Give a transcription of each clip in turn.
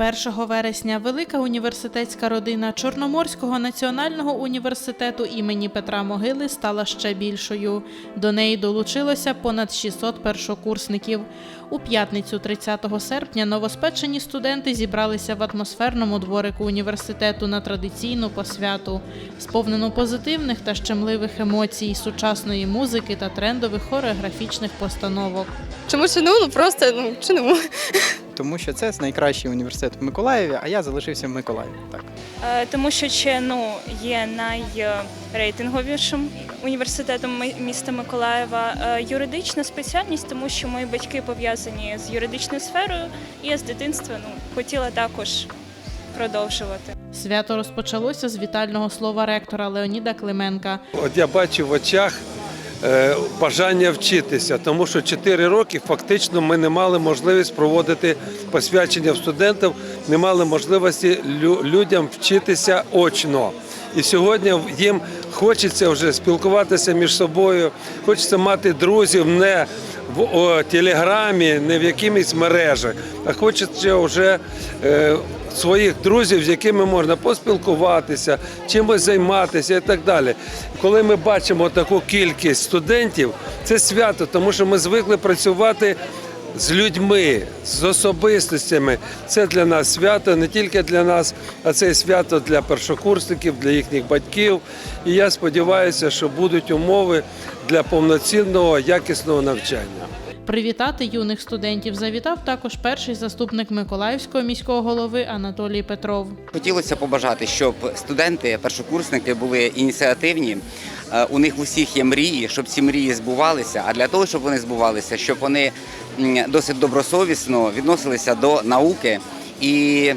1 вересня велика університетська родина Чорноморського національного університету імені Петра Могили стала ще більшою. До неї долучилося понад 600 першокурсників. У п'ятницю, 30 серпня, новоспечені студенти зібралися в атмосферному дворику університету на традиційну посвяту, сповнену позитивних та щемливих емоцій, сучасної музики та трендових хореографічних постановок. Чому чину? Ну просто ну чину. Тому що це найкращий університет в Миколаєві, а я залишився в Миколаєві. Так. Е, Тому що ЧНУ є найрейтинговішим університетом міста Миколаєва. Е, Юридична спеціальність, тому що мої батьки пов'язані з юридичною сферою, і я з дитинства ну, хотіла також продовжувати. Свято розпочалося з вітального слова ректора Леоніда Клименка. От я бачу в очах бажання вчитися, тому що 4 роки фактично ми не мали можливість проводити посвячення в студентів, не мали можливості лю- людям вчитися очно. І сьогодні їм хочеться вже спілкуватися між собою, хочеться мати друзів не в телеграмі, не в якимось мережах, а хочеться вже е, своїх друзів, з якими можна поспілкуватися, чимось займатися і так далі. Коли ми бачимо таку кількість студентів, це свято, тому що ми звикли працювати з людьми, з особистостями. Це для нас свято, не тільки для нас, а це свято для першокурсників, для їхніх батьків. І я сподіваюся, що будуть умови для повноцінного якісного навчання. Привітати юних студентів завітав також перший заступник Миколаївського міського голови Анатолій Петров. Хотілося побажати, щоб студенти, першокурсники були ініціативні. е, У них у всіх є мрії, щоб ці мрії збувалися. А для того, щоб вони збувалися, щоб вони досить добросовісно відносилися до науки і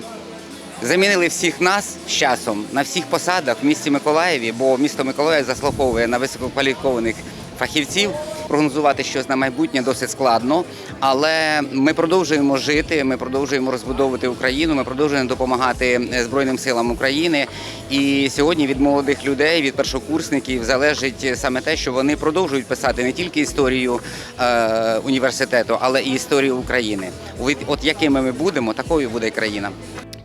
замінили всіх нас з часом на всіх посадах в місті Миколаєві, бо місто Миколаїв заслуговує на висококваліфікованих фахівців. Прогнозувати щось на майбутнє досить складно, але ми продовжуємо жити. Ми продовжуємо розбудовувати Україну. Ми продовжуємо допомагати е, Збройним силам України. І сьогодні від молодих людей, від першокурсників залежить саме те, що вони продовжують писати не тільки історію е, університету, але і історію України. От- якими ми будемо, такою буде країна.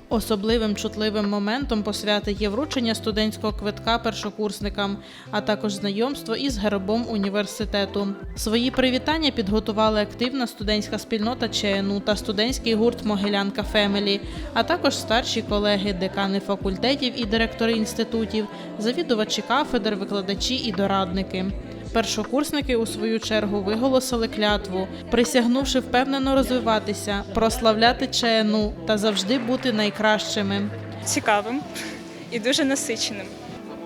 Особливим чутливим моментом посвяти є вручення студентського квитка першокурсникам, а також знайомство із гербом університету. Свої привітання підготували активна студентська спільнота ЧНУ та студентський гурт Могилянка Фемелі, а також старші колеги, декани факультетів і директори інститутів, завідувачі кафедр, викладачі і дорадники. Першокурсники у свою чергу виголосили клятву, присягнувши впевнено розвиватися, прославляти ЧНУ та завжди бути найкращими. Цікавим і дуже насиченим.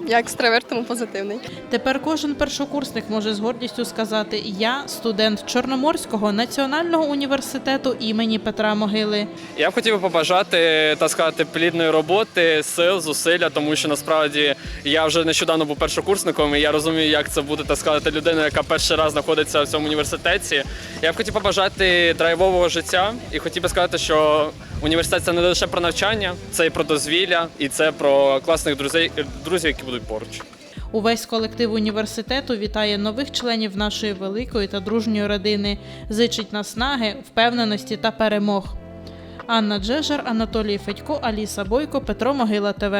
Я екстраверт, тому позитивний. Тепер кожен першокурсник може з гордістю сказати: Я студент Чорноморського національного університету імені Петра Могили. Я б хотів би побажати так сказати плідної роботи, сил, зусилля, тому що насправді я вже нещодавно був першокурсником, і я розумію, як це бути так сказати людина, яка перший раз знаходиться в цьому університеті. Я б хотів побажати драйвового життя і хотів би сказати, що університет це не лише про навчання, це і про дозвілля, і це про класних друзей, друзів, які будуть поруч. Увесь колектив університету вітає нових членів нашої великої та дружньої родини, зичить наснаги, впевненості та перемог. Анна Джежар, Анатолій Федько, Аліса Бойко, Петро Могила ТВ.